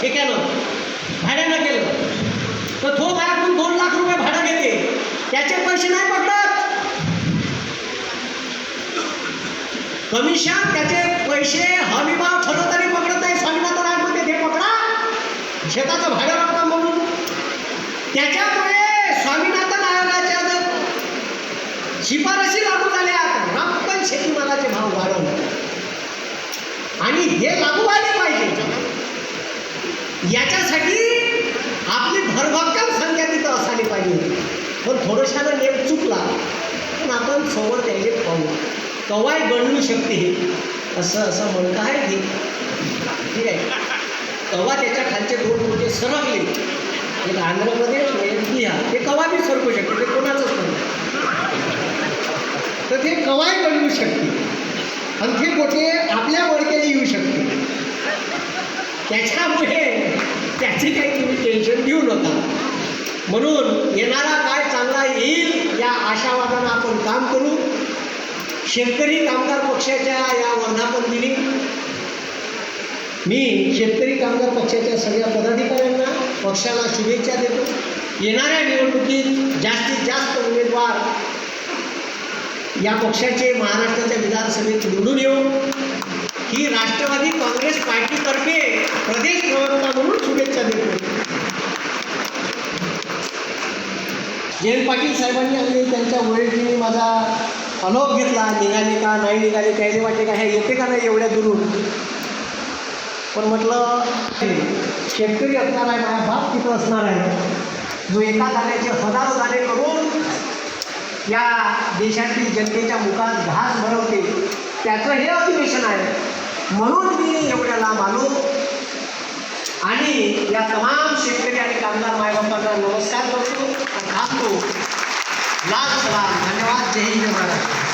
ठेक्यानं भाड्यानं केलं. तर तो भाड्यातून दोन लाख रुपये भाडं घेते. त्याचे पैसे नाही पकडत. कमिशन त्याचे पैसे हमीभाव ठरवताना पकडत नाही. स्वामीनाथन म्हणते ते पकडा. शेताचं भाडं लागतं म्हणून. त्याच्यामुळे स्वामीनाथन आयोगाच्या जर शिफारशी लागू झाल्या रक्कम शेतीमालाचे भाव वाढवले. आणि हे लागू झाले याच्यासाठी आपली भरभक्कम संख्या तिथं असायला पाहिजे पण थोडंशानं नेम चुकला पण आपण समोर त्याचे पाहू. कवाय गणू शकते असं असं म्हणतं आहे की? ठीक आहे. कवा त्याच्या खालचे दोन मोठे सरकले. एक आंध्रमध्ये लिहा एक बिहार. ते कवा बी सरकू शकते? ते कोणाचंच नाही. तर ते कवाय बनवू शकते. आणि ते कुठे? आपल्या वडक्याने येऊ शकते. त्याच्यामुळे त्याचे काही तुम्ही टेन्शन घेऊ नका. म्हणून येणारा काय चांगला येईल या आशावादानं आपण काम करू. शेतकरी कामगार पक्षाच्या या वर्धापन दिनी मी शेतकरी कामगार पक्षाच्या सगळ्या पदाधिकाऱ्यांना पक्षाला शुभेच्छा देतो. येणाऱ्या निवडणुकीत जास्तीत जास्त उमेदवार या पक्षाचे महाराष्ट्राच्या विधानसभेत निवडून येऊन ही राष्ट्रवादी काँग्रेस पार्टीतर्फे प्रदेश प्रवक्ता म्हणून शुभेच्छा देतो जयंत पाटील साहेबांनी आणि त्यांच्या वडीलजींनी माझा अलोप घेतला. निघाले का नाही निघाले त्याने वाटते का हे येते का नाही एवढ्या दुरून? पण म्हटलं शेतकरी असणार आहे माझा बाप तिथं असणार आहे. जो एका जाण्याचे हजारो झाले करून या देशातील जनतेच्या मुखात घास भरवते त्याचं हे अधिवेशन आहे. म्हणून मी एवढ्या लांब आपको लाख सलाम धन्यवाद जय हिंद महाराष्ट्र